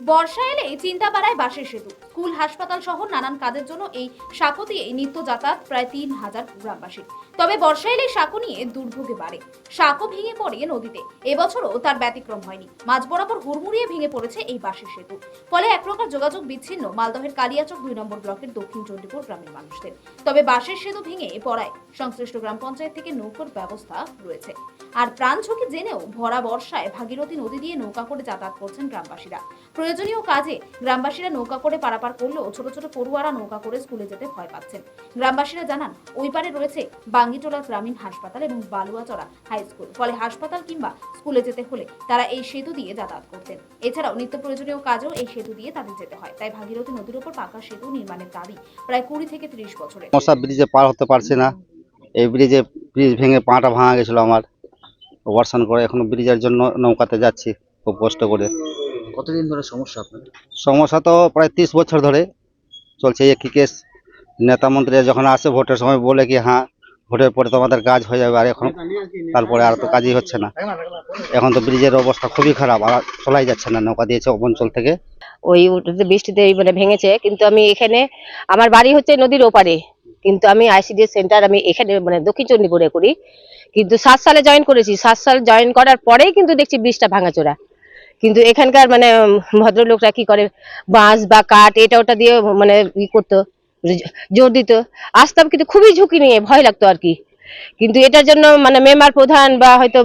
বর্ষা এলেই চিন্তা বাড়ায় বাসের সেতু। স্কুল, হাসপাতাল সহ নানান কাজের জন্য এই সাঁকো দিয়ে নিত্য যাতায়াত প্রায় তিন হাজার গ্রামবাসী তবে বর্ষা এলেই সাঁকো নিয়ে দুর্ভোগে বাড়ে। সাঁকো ভেঙে পড়ে নদীতে। এবছরও তার ব্যতিক্রম হয়নি। মাঝ বরাবর হুড়মুড়িয়ে ভেঙে পড়েছে এই বাসের সেতু। ফলে এক প্রকার যোগাযোগ বিচ্ছিন্ন মালদহের কালিয়াচক দুই নম্বর ব্লকের দক্ষিণ চণ্ডীপুর গ্রামের মানুষদের। তবে বাসের সেতু ভেঙে পড়ায় সংশ্লিষ্ট গ্রাম পঞ্চায়েত থেকে নৌকোর ব্যবস্থা রয়েছে। আর প্রাণ ঝুঁকি জেনেও ভরা বর্ষায় ভাগীরথী নদী দিয়ে নৌকা করে যাতায়াত করছেন গ্রামবাসীরা। প্রয়োজনীয় কাজে গ্রামবাসীরা নৌকা করে পারাপার করলেও ছোট ছোট পড়ুয়ারা নৌকা করে স্কুলে যেতে ভয় পাচ্ছেন। গ্রামবাসীরা জানান, ওই পারে রয়েছে বাঙ্গিটোলা গ্রামীণ হাসপাতাল এবং বালুয়াচড়া হাই স্কুল। ফলে হাসপাতাল কিংবা স্কুলে যেতে হলে তারা এই সেতু দিয়ে যাতায়াত করতেন। এছাড়াও নিত্য প্রয়োজনীয় কাজেও এই সেতু দিয়ে তাদের যেতে হয়। তাই ভাগীরথী নদীর উপর পাকা সেতু নির্মাণের দাবি প্রায় কুড়ি থেকে ত্রিশ বছরে ব্রিজে পার হতে পারছি না। এই ব্রিজে ব্রিজ ভেঙে পাটা ভাঙা গেছিল আমার। অপারেশন করে এখন ব্রিজের জন্য নৌকাতে যাচ্ছি খুব কষ্ট করে। কতদিন ধরে সমস্যা আপনাদের সমস্যা তো প্রায় তিরিশ বছর ধরে চলছে একই কেস নেতা মন্ত্রী যখন আসে ভোটের সময় বলে কি হ্যাঁ ভোটের পরে তো আমাদের কাজ হয়ে যাবে আর এখন তারপরে আর তো কাজই হচ্ছে না। এখন তো ব্রিজের অবস্থা খুবই খারাপ আর চলাই যাচ্ছে না নৌকা দিয়েছে অঞ্চল থেকে। ওই বৃষ্টিতে এই মানে ভেঙেছে কিন্তু আমি এখানে আমার বাড়ি হচ্ছে নদীর ওপারে। কিন্তু আমি আইসিডিএস সেন্টার আমি এখানে মানে দক্ষিণ চণ্ডীপুরে করি। কিন্তু সাত সালে জয়েন করেছি। সাত সাল জয়েন করার পরেই কিন্তু দেখছি ব্রিজটা ভাঙাচোরা। কিন্তু এখানকার মানে ভদ্রলোকরা কি করে? বাঁশ বা কাঠ, এটা ওটা দিয়ে মানে ই করতো জোর দিত। আসতাম কিন্তু খুবই ঝুঁকি নিয়ে, ভয় লাগতো আর কি। কিন্তু এটার জন্য মানে মেম্বার প্রধান বা হয়তো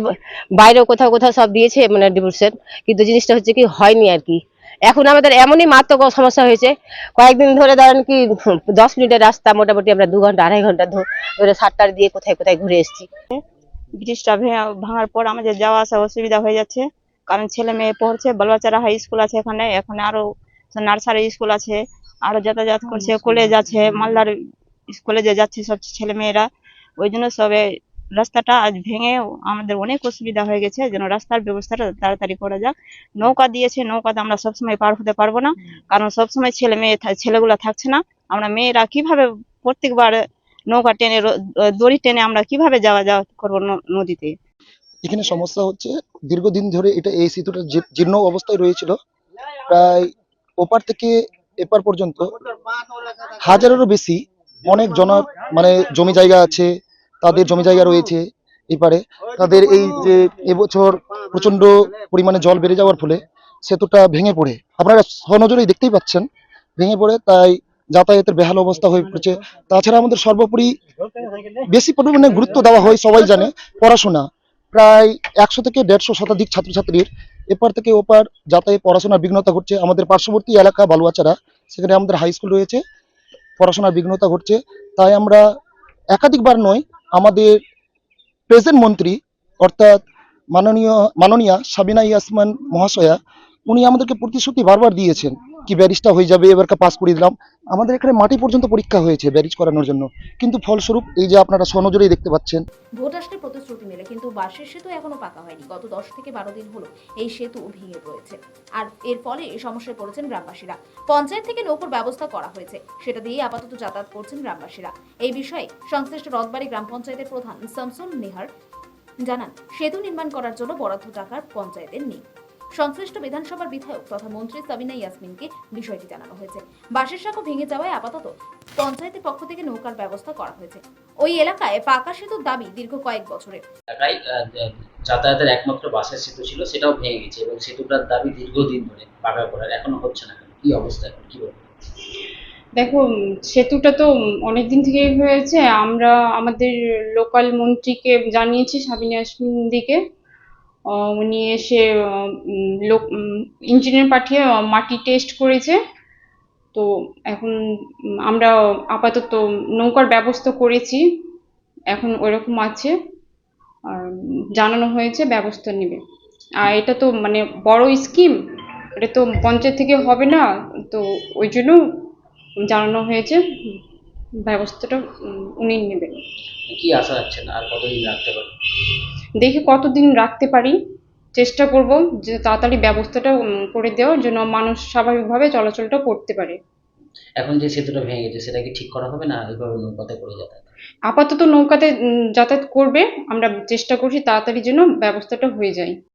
বাইরেও কোথাও কোথাও সব দিয়েছে মানে ডিভোর্সের কিন্তু জিনিসটা হচ্ছে কি, হয়নি আর কি। এখন আমাদের এমনই মারাত্মক সমস্যা হয়েছে। কয়েকদিন ধরে ধরেন কি দশ মিনিটের রাস্তা মোটামুটি আমরা দু ঘণ্টা আড়াই ঘণ্টা ধরে সাতটার দিয়ে কোথায় কোথায় ঘুরে এসেছি। ব্রিজটা ভাঙার পর আমাদের যাওয়া আসা অসুবিধা হয়ে যাচ্ছে। কারণ ছেলে মেয়ে পড়ছে বালুয়াচারা হাই স্কুল আছে এখানে এখানে আরও নার্সারি স্কুল আছে আরও যাতায়াত করছে কলেজ আছে মালদার কলেজে যাচ্ছে সব ছেলে মেয়েরা ওই জন্য সবে রাস্তাটা আজ ভেঙে আমাদের অনেক অসুবিধা হয়ে গেছে যেন রাস্তার ব্যবস্থাটা তাড়াতাড়ি করা যাক। নৌকা দিয়েছে নৌকাতে আমরা সবসময় পার হতে পারব না কারণ সবসময় ছেলে মেয়ে ছেলেগুলো থাকছে না। আমরা মেয়েরা কীভাবে প্রত্যেকবার নৌকা টেনে দড়ি টেনে আমরা কীভাবে যাওয়া যাওয়া করব নদীতে? এখানে সমস্যা হচ্ছে দীর্ঘদিন ধরে এটা এই সেতুটা জীর্ণ অবস্থায় রয়েছিল প্রায় ওপার থেকে এপার পর্যন্ত হাজারেরও বেশি অনেক জন মানে জমি জায়গা আছে তাদের জমি জায়গা রয়েছে এপারে তাদের এই যে এবছর প্রচণ্ড পরিমাণে জল বেড়ে যাওয়ার ফলে সেতুটা ভেঙে পড়ে। আপনারা সনজরেই দেখতেই পাচ্ছেন, ভেঙে পড়ে, তাই যাতায়াতের বেহাল অবস্থা হয়ে পড়েছে। তাছাড়া আমাদের সর্বোপরি বেশি পরিমাণে গুরুত্ব দেওয়া হয়, সবাই জানে, পড়াশোনা। প্রায় একশো থেকে দেড়শো শতাধিক ছাত্রছাত্রীর এপার থেকে ওপার যাতায়াত, পড়াশোনার বিঘ্নতা ঘটছে। আমাদের পার্শ্ববর্তী এলাকা বালুয়াচারা সেখানে আমাদের হাই স্কুল রয়েছে, পড়াশোনার বিঘ্নতা ঘটছে। তাই আমরা একাধিকবার নয় আমাদের প্রেজেন্ট মন্ত্রী অর্থাৎ মাননীয় মাননীয়া সাবিনা ইয়াসমান মহাশয়া উনি আমাদেরকে প্রতিশ্রুতি বারবার দিয়েছেন। কি ব্যারিজটা হয়ে যাবে এবারকে পাস করে দিলাম। আমাদের এখানে মাটি পর্যন্ত পরীক্ষা হয়েছে ব্যারিজ করানোর জন্য। কিন্তু ফলস্বরূপ এই যে আপনারা সনজরেই দেখতে পাচ্ছেন। ভোট আসলে প্রতিশ্রুতি মেলে, কিন্তু বাসের সেতু এখনও পাকা হয়নি। গত দশ থেকে বারো দিন হলো এই সেতু ভেঙে রয়েছে আর এর ফলে এই সমস্যায় পড়েছেন গ্রামবাসীরা। পঞ্চায়েত থেকে নৌকোর ব্যবস্থা করা হয়েছে। সেটা দিয়ে আপাতত যাতায়াত করছেন গ্রামবাসীরা। এই বিষয়ে সংশ্লিষ্ট রথবাড়ি গ্রাম পঞ্চায়েতের প্রধান শামসুল নেহার জানান, সেতু নির্মাণ করার জন্য বরাদ্দ টাকার পঞ্চায়েতের নেই। সংশ্লিষ্ট বিধানসভার বিধায়ক তথা মন্ত্রী সাবিনা ইয়াসমিনকে বিষয়টি জানানো হয়েছে। বাঁশের সাঁকো ভেঙে যাওয়ায় আপাতত পঞ্চায়েতের পক্ষ থেকে নৌকার ব্যবস্থা করা হয়েছে। ওই এলাকায় পাকা সেতুর দাবি দীর্ঘ কয়েক বছরের এলাকায় যাতায়াতের একমাত্র বাসের সেতু ছিল সেটাও ভেঙে গেছে এবং সেতুটার দাবি দীর্ঘদিন ধরে পাকা করার এখনও হচ্ছে না কি অবস্থা এখন? কি বলব দেখো সেতুটা তো অনেক দিন থেকেই হয়েছে। আমরা আমাদের লোকাল মন্ত্রীকে জানিয়েছি সাবিনা ইয়াসমিন দিকে। উনি এসে লোক ইঞ্জিনিয়ার পাঠিয়ে মাটি টেস্ট করেছে। তো এখন আমরা আপাতত নৌকার ব্যবস্থা করেছি। এখন ওইরকম আছে। আর জানানো হয়েছে, ব্যবস্থা নেবে। আর এটা তো মানে বড় স্কিম এটা তো পঞ্চায়েত থেকে হবে না। তো ওই জন্য জানানো হয়েছে। ব্যবস্থাটা উনি নেবেন। কি আশা যাচ্ছে না আর কতদিন রাখতে পারবে দেখি কতদিন রাখতে পারি? চেষ্টা করব যে তাড়াতাড়ি ব্যবস্থাটা করে দেওয়ার জন্য মানুষ স্বাভাবিকভাবে চলাচলটা করতে পারে। এখন যে সেতুটা ভেঙে গেছে সেটা কি ঠিক করা হবে না এইভাবে নৌকাতে করে যাতায়াত? আপাতত নৌকাতে যাতায়াত করবে। আমরা চেষ্টা করছি তাড়াতাড়ি যেন ব্যবস্থাটা হয়ে যায়।